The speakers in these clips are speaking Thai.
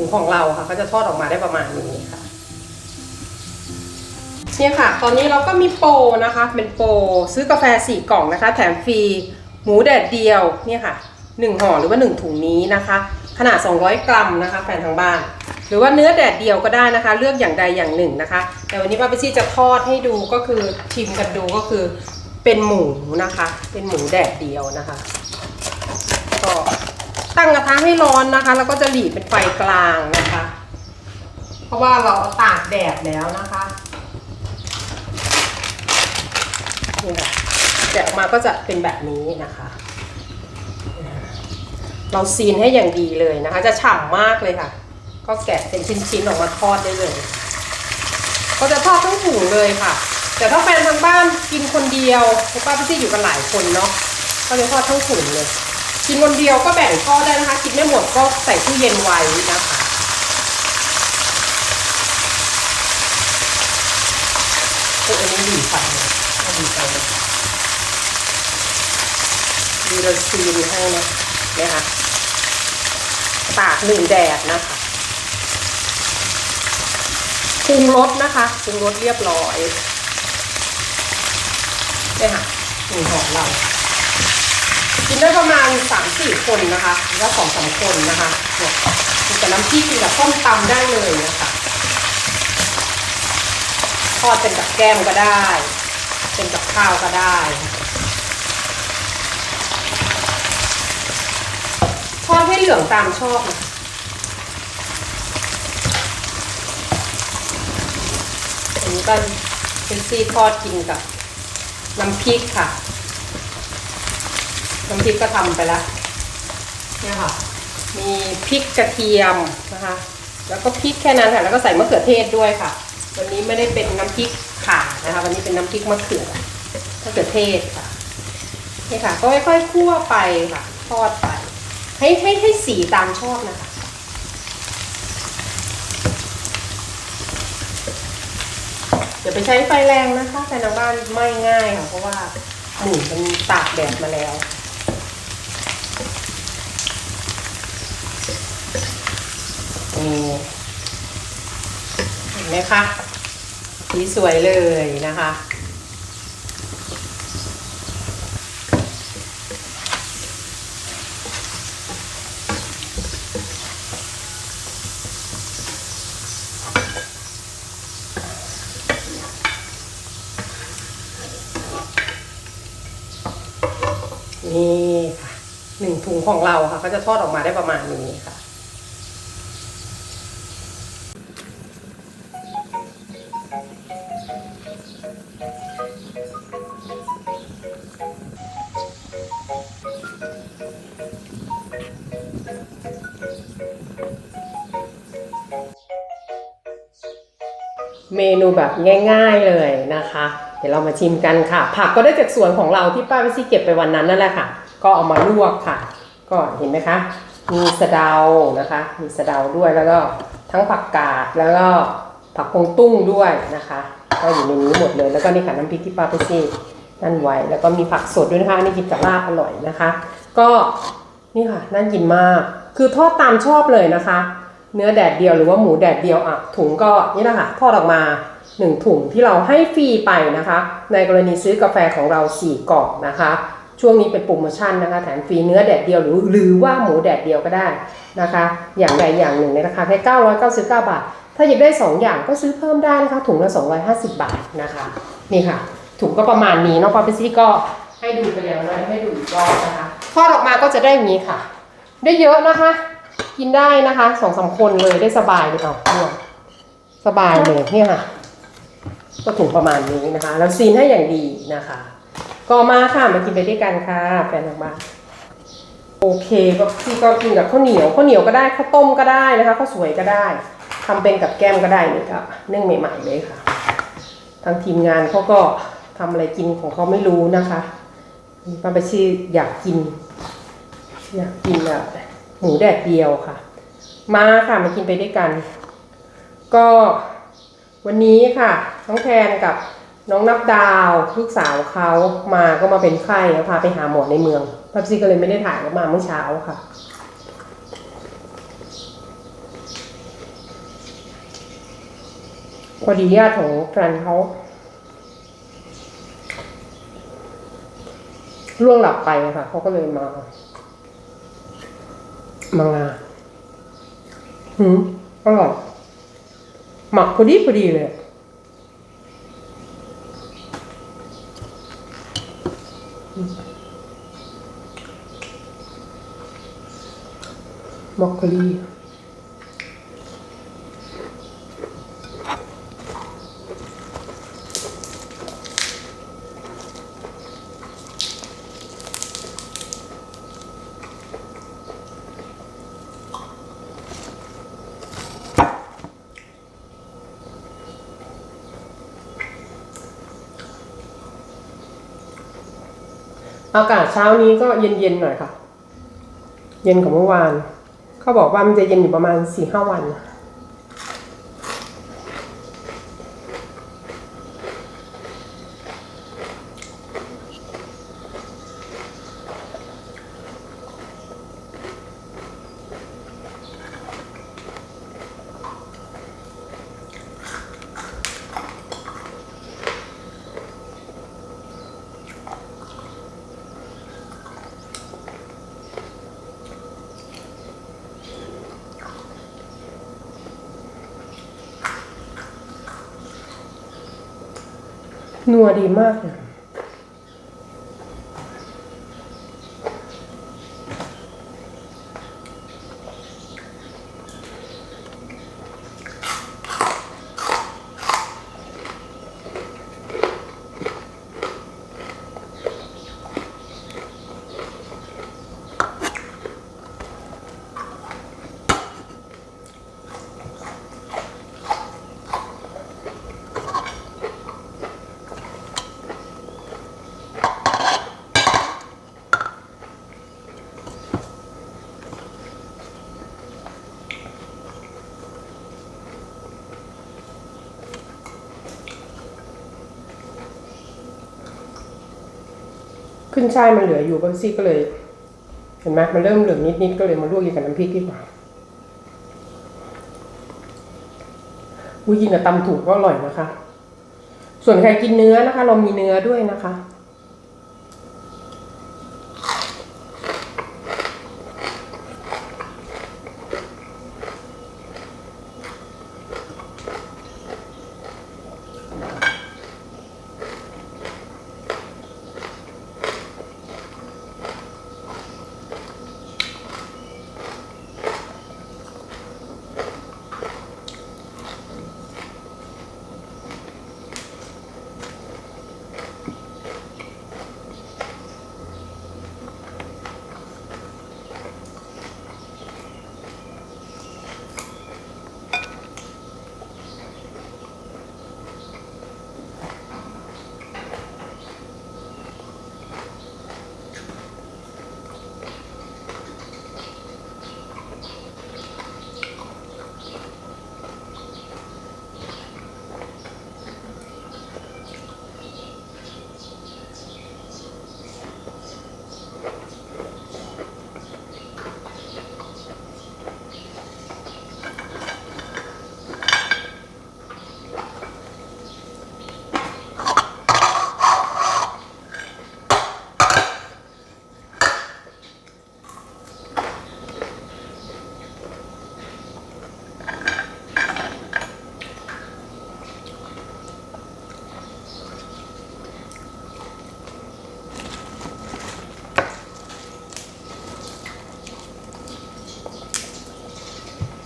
ถุงของเราค่ะก็จะทอดออกมาได้ประมาณนี้ค่ะเนี่ยค่ะ ตอนนี้เราก็มีโปรนะคะ เป็นโปรซื้อกาแฟสี่กล่องนะคะ แถมฟรีหมูแดดเดียวเนี่ยค่ะหนึ่งห่อหรือว่าหนึ่งถุงนี้นะคะ ขนาด 200 กรัมนะคะ แฟนทางบ้าน หรือว่าเนื้อแดดเดียวก็ได้นะคะ เลือกอย่างใดอย่างหนึ่งนะคะ แต่วันนี้ป้าเปซี่จะทอดให้ดูก็คือชิมกันดูก็คือเป็นหมูนะคะ เป็นหมูแดดเดียวนะคะ ตั้งกระทะให้ร้อนนะคะ แล้วก็จะหลีเป็นไฟกลางนะคะ เพราะว่าเราตากแดดแล้วนะคะนี่ค่ะแกะออกมาก็จะเป็นแบบนี้นะคะ เราซีนให้อย่างดีเลยนะคะ จะฉ่ำมากเลยค่ะ ก็แกะเป็นชิ้นๆออกมาทอดได้เลย ก็จะทอดทั้งถุงเลยค่ะ แต่ถ้าแฟนทางบ้านกินคนเดียวเพราะป้าพี่ซี่อยู่กันหลายคนเนาะก็จะทอดทั้งถุงเลย กินคนเดียวก็แบ่งทอดได้นะคะ กินไม่หมดก็ใส่ตู้เย็นไว้นะคะโอ้อันนี้ดีไฟเลยเอาดีไฟดีเราซีนให้นะนี่ยค่ะตากหนึ่งแดดนะคะปรุงรสนะคะปรุงรสเรียบร้อยเนี่ยค่ะหนึ่งของเรา กินได้ประมาณสามสี่คนนะคะหรือว่าสองสามคนนะคะเนี่ยกินกับน้ำพริกกินกับส้มตำได้เลยนะคะทอดเป็นกับแก้มก็ได้ เป็นกับข้าวก็ได้ ทอดให้เหลืองตามชอบนะอันนี้ก็เป็นซีทอดกินกับน้ำพริกค่ะ น้ำพริกก็ทำไปแล้วเนี่ยค่ะ มีพริกกระเทียมนะคะ แล้วก็พริกแค่นั้นค่ะ แล้วก็ใส่มะเขือเทศด้วยค่ะ วันนี้ไม่ได้เป็นน้ำพริกข่านะคะ วันนี้เป็นน้ำพริกมะเขือมะเขือเทศค่ะนี่ค่ะ ก็ค่อยๆคั่วไปค่ะ ทอดไป ให้ให้ให้สีตามชอบนะคะเดี๋ยวไปใช้ไฟแรงนะคะแต่ทางบ้านไม่ง่ายค่ะ เพราะว่าหมูมันตากแดดมาแล้ว นี่เห็นไหมคะสีสวยเลยนะคะ นี่ค่ะหนึ่งถุงของเราค่ะ ก็จะทอดออกมาได้ประมาณนี้ค่ะ เมนูแบบง่ายๆเลยนะคะ เดี๋ยวเรามาชิมกันค่ะ ผักก็ได้จากสวนของเราที่ป้าวิซี่เก็บไปวันนั้นนั่นแหละค่ะ ก็เอามาลวกค่ะ ก็เห็นไหมคะ มีสะเดานะคะ มีสะเดาด้วยแล้วก็ทั้งผักกาดแล้วก็ผักพงตุ้งด้วยนะคะ ก็อยู่ในนี้หมดเลยแล้วก็นี่ค่ะน้ำพริกที่ป้าวิซี่นั่นไว้แล้วก็มีผักสดด้วยนะคะนนี่กินกับลาบอร่อยนะคะ ก็นี่ค่ะน่ากินมาก คือทอดตามชอบเลยนะคะ เนื้อแดดเดียวหรือว่าหมูแดดเดียวอะถุงก็นี่แหละค่ะทอดออกมา 1 ถุงที่เราให้ฟรีไปนะคะ ในกรณีซื้อกาแฟของเรา 4กล่องนะคะ ช่วงนี้เป็นโปรโมชั่นนะคะแถมฟรีเนื้อแดดเดียวหรือหรือว่าหมูแดดเดียวก็ได้นะคะ อย่างใดอย่างหนึ่งในราคาแค่999 บาท ถ้าอยากได้ 2 อย่างก็ซื้อเพิ่มได้นะคะ ถุงละ250 บาทนะคะนี่ค่ะ ถุงก็ประมาณนี้เนาะพอไปซี่ก็ให้ดูไปแล้วนะให้ดูอีกรอบนะคะทอดออกมาก็จะได้อย่างนี้ค่ะ ได้เยอะนะคะ กินได้นะคะสองสามคนเลยได้สบายเลยเอาเนี่ยสบายเลยเนี่ยค่ะ ก็ถุงประมาณนี้นะคะ แล้วซีนให้อย่างดีนะคะ ก็มาค่ะมากินไปด้วยกันค่ะแฟนทางบ้านโอเคก็พี่ก็กินกับข้าวเหนียวข้าวเหนียวก็ได้ข้าวต้มก็ได้นะคะข้าวสวยก็ได้ทำเป็นกับแก้มก็ได้นี่ครับนึ่งใหม่ๆเลยค่ะ ทางทีมงานเขาก็ทำอะไรกินของเขาไม่รู้นะคะป้าไปชื่ออยากกิน อยากกินแบบ หมูแดดเดียวค่ะ มาค่ะมากินไปด้วยกัน ก็วันนี้ค่ะน้องแทนกับน้องนับดาวลูกสาวเขามาก็มาเป็นไข้แล้วพาไปหาหมอในเมืองพับซี่ก็เลยไม่ได้ถ่ายก็มาเมื่อเช้าค่ะ พอดีญาติของแฟนเขาล่วงหลับไปค่ะเขาก็เลยมา มางานหืมอร่อยหมักพอดีพอดีเลยมอกโคลี อากาศเช้านี้ก็เย็นๆหน่อยค่ะ เย็นกว่าเมื่อวาน เขาบอกว่ามันจะเย็นอยู่ประมาณสี่ห้าวัน นัวดีมากเลย ขึ้นช่ายมันเหลืออยู่บางซี่ก็เลย เห็นไหมมันเริ่มเหลืองนิดๆก็เลยมาลวกกินกับน้ำพริกดีกว่าอุ้ยกินกับตำถูกก็อร่อยนะคะ ส่วนใครกินเนื้อนะคะ เรามีเนื้อด้วยนะคะ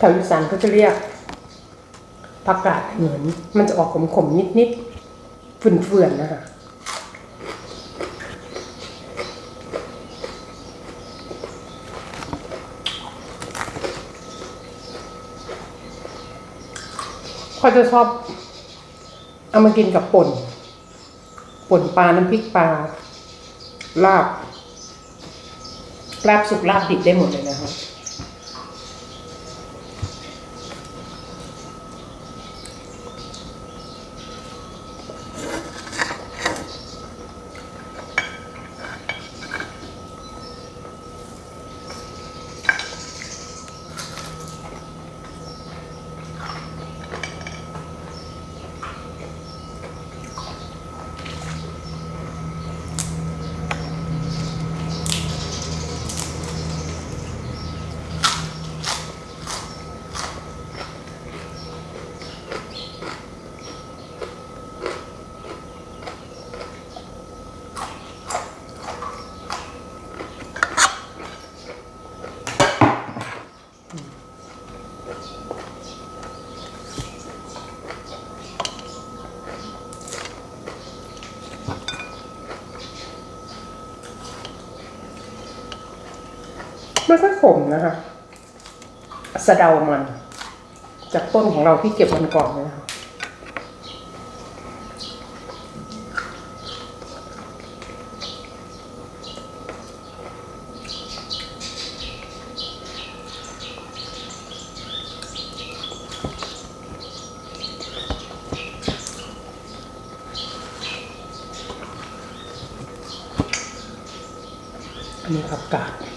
แถวอีสานเขาจะเรียกผักกาดเหินมันจะออกขมๆนิดๆเฟื่อนๆนะคะเขาจะชอบเอามากินกับป่น ป่นปลา น้ำพริกปลา ลาบ ลาบสุกลาบดิบได้หมดเลยนะคะ ไม่ค่อยขมนะคะสะเดามัน จากต้นของเราที่เก็บมันก่อนเลยนะคะอันนี้ผักกาด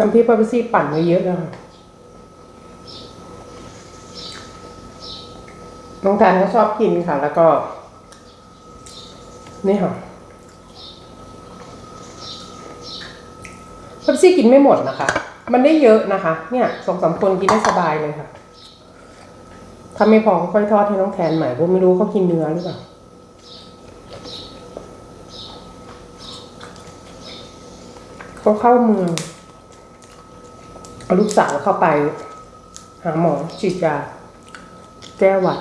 น้ำพริกปาเปซี่ปั่นไว้เยอะแล้วค่ะน้องแทนเขาชอบกินค่ะ แล้วก็ นี่ค่ะปาเปซี่กินไม่หมดนะคะ มันได้เยอะนะคะ เนี่ยสองสามคนกินได้สบายเลยค่ะถ้าไม่พอค่อยทอดให้น้องแทนใหม่เพราะไม่รู้เขากินเนื้อหรือเปล่าเขาเข้าเมือง เอาลูกสาวเข้าไป หาหมอฉีดยาแก้หวัด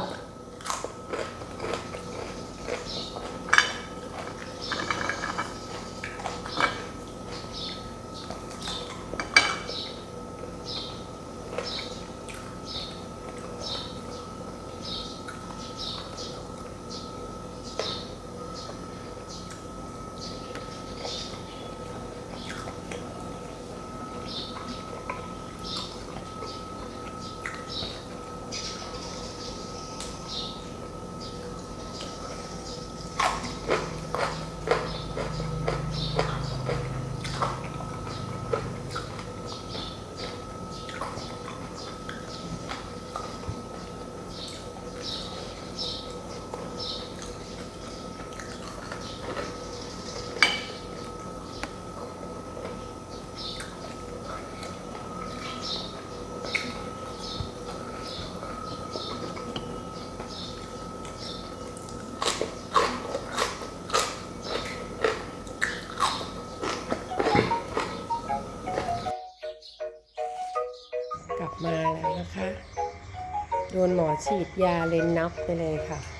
นะคะ โดนหมอ ฉีดยาเลนนับไปเลยค่ะ